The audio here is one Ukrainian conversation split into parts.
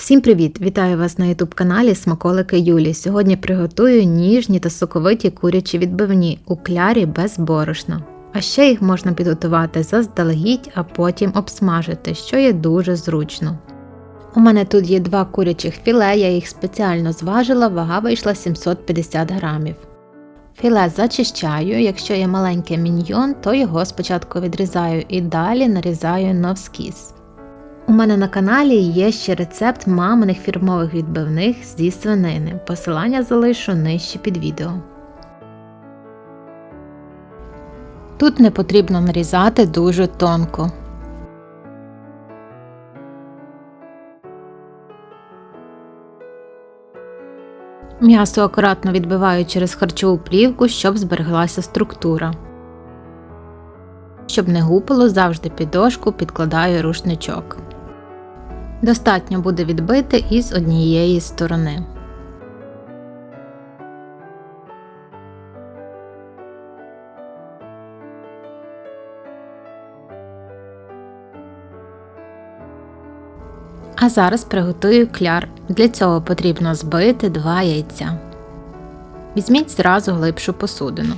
Всім привіт! Вітаю вас на youtube каналі Смаколики Юлі. Сьогодні приготую ніжні та соковиті курячі відбивні у клярі без борошна. А ще їх можна підготувати заздалегідь, а потім обсмажити, що є дуже зручно. У мене тут є два курячих філе, я їх спеціально зважила, вага вийшла 750 грамів. Філе зачищаю, якщо є маленький міньйон, то його спочатку відрізаю і далі нарізаю навскіз. У мене на каналі є ще рецепт маминих фірмових відбивних зі свинини. Посилання залишу нижче під відео. Тут не потрібно нарізати дуже тонко. М'ясо акуратно відбиваю через харчову плівку, щоб збереглася структура. Щоб не гупало, завжди під дошку підкладаю рушничок. Достатньо буде відбити із однієї сторони. А зараз приготую кляр. Для цього потрібно збити 2 яйця. Візьміть зразу глибшу посудину.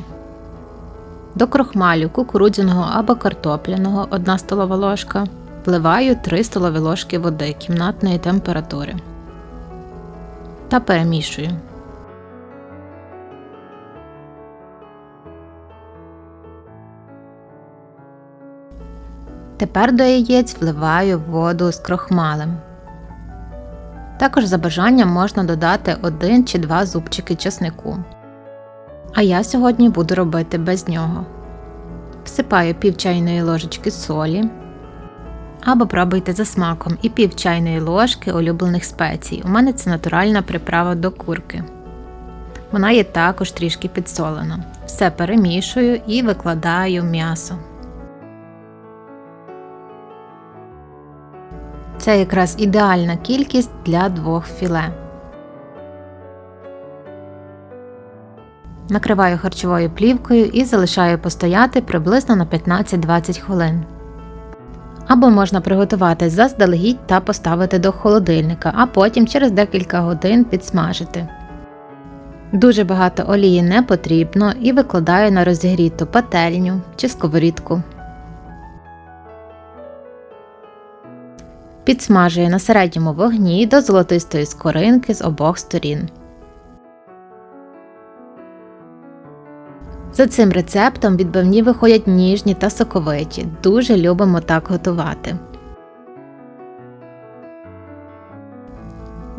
До крохмалю кукурудзяного або картопляного 1 столова ложка. Вливаю 3 столові ложки води кімнатної температури та перемішую. Тепер до яєць вливаю воду з крохмалем. Також за бажанням можна додати 1 чи 2 зубчики чеснику. А я сьогодні буду робити без нього. Всипаю пів чайної ложечки солі або пробуйте за смаком і пів чайної ложки улюблених спецій. У мене це натуральна приправа до курки. Вона є також трішки підсолена. Все перемішую і викладаю м'ясо. Це якраз ідеальна кількість для двох філе. Накриваю харчовою плівкою і залишаю постояти приблизно на 15-20 хвилин. Або можна приготувати заздалегідь та поставити до холодильника, а потім через декілька годин підсмажити. Дуже багато олії не потрібно і викладаю на розігріту пательню чи сковорідку. Підсмажую на середньому вогні до золотистої скоринки з обох сторін. За цим рецептом відбивні виходять ніжні та соковиті. Дуже любимо так готувати.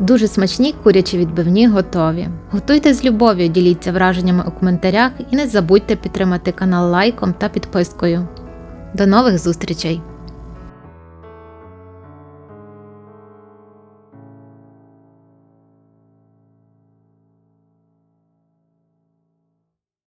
Дуже смачні курячі відбивні готові. Готуйте з любов'ю, діліться враженнями у коментарях і не забудьте підтримати канал лайком та підпискою. До нових зустрічей!